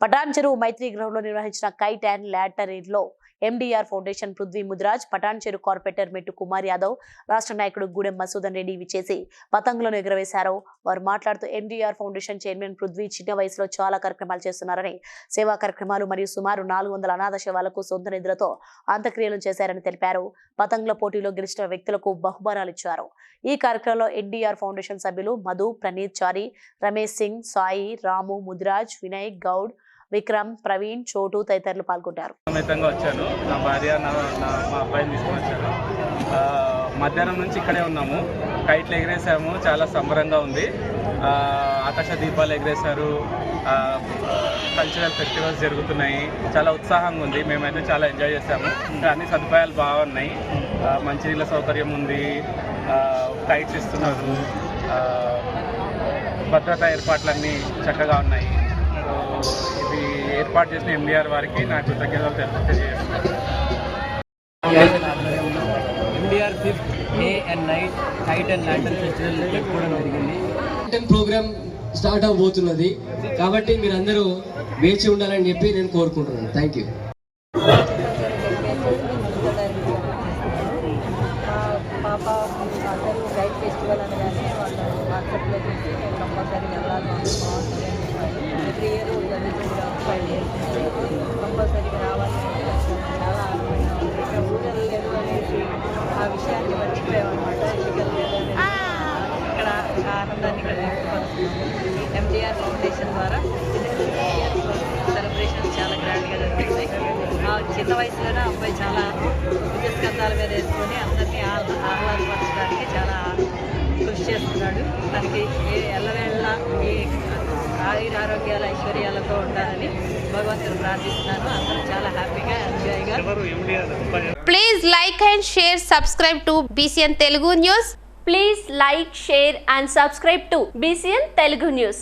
పటాన్ చెరువు మైత్రి గృహంలో నిర్వహించిన kite and ల్యాటరీన్లో MDR foundation Prithvi Mudraj Patancheru corporator Mettu Kumar Yadav రాష్ట్ర నాయకుడు గూడెం మసూదన్ రెడ్డి విచేసి పతంగులను ఎగురవేశారు వారు మాట్లాడుతూ ఎండిఆర్ ఫౌండేషన్ చైర్మన్ పృథ్వీ చిన్న వయసులో చాలా కార్యక్రమాలు చేస్తున్నారని సేవా కార్యక్రమాలు మరియు సుమారు నాలుగు వందల అనాథ శవాలకు సొంత నిధులతో అంత్యక్రియలు చేశారని తెలిపారు. పతంగుల పోటీలో గెలిచిన వ్యక్తులకు బహుమానాలు ఇచ్చారు. ఈ కార్యక్రమంలో ఎన్డీఆర్ ఫౌండేషన్ సభ్యులు మధు ప్రణీత్ చారి రమేష్ సింగ్ సాయి రాము ముదిరాజ్ వినయ్ గౌడ్ విక్రమ్ ప్రవీణ్ చోటు తదితరులు పాల్గొంటారు. సమేతంగా వచ్చాను. నా భార్య నా మా అబ్బాయిని తీసుకుని వచ్చాను. మధ్యాహ్నం నుంచి ఇక్కడే ఉన్నాము. కైట్లు ఎగిరేసాము. చాలా సంబరంగా ఉంది. ఆకాశ దీపాలు ఎగిరేశారు. కల్చరల్ ఫెస్టివల్స్ జరుగుతున్నాయి. చాలా ఉత్సాహంగా ఉంది. మేమైతే చాలా ఎంజాయ్ చేసాము ఇంకా అన్ని సదుపాయాలు బాగున్నాయి మంచినీళ్ళ సౌకర్యం ఉంది. కైట్స్ ఇస్తున్నారు. భద్రతా ఏర్పాట్లన్నీ చక్కగా ఉన్నాయి. ఏర్పాటు చేసిన ఎండిఆర్ వారికి నా కృతజ్ఞతలు తెలు- తెలియజేస్తున్నాను fifth day and night kite and lantern festival జరుపుకోవడం జరిగింది ల్యాంటర్న్ ప్రోగ్రామ్ స్టార్ట్ అవబోతున్నది కాబట్టి మీరందరూ వేచి ఉండాలని చెప్పి నేను కోరుకుంటున్నాను థ్యాంక్ యూ మా పాప అందరూ గైడ్ ఫెస్టివల్ అనగానే వాళ్ళు వాట్సాప్లో చూసి నేను కంపల్సరీ వెళ్ళాలి ఎవ్రీ ఇయర్ జరుగుతుంది ఫైవ్ ఇయర్స్ కంపల్సరీగా రావాలి. చాలా ఆనందంగా ఉంది ఇంకా ఊళ్ళో లేదు అనేసి ఆ విషయాన్ని మర్చిపోయామన్నమాట. ఇక్కడ ఆనందాన్ని ఇక్కడ వ్యక్తపరుస్తున్నాము ఎండిఆర్ ఫౌండేషన్ ద్వారా సెలబ్రేషన్స్ చాలా గ్రాండ్గా జరుగుతున్నాయి. ఆ చిన్న వయసులోనే అబ్బాయి చాలా విద్యుత్ స్కంధాల మీద వేసుకొని అందరినీ ఆహ్లా- ఆహ్లాదపరచడానికి చాలా కృషి చేస్తున్నాడు. తనకి ఏ ఎల్లవేళ్ళ ఈ ఆరోగ్యాల ఐశ్వర్యాలతో ఉండాలని భగవంతుని ప్రార్థిస్తున్నాను అందరూ చాలా హ్యాపీగా ఎంజాయ్గా Please like and share, subscribe to BCN Telugu News. Please like, share and subscribe to BCN Telugu News.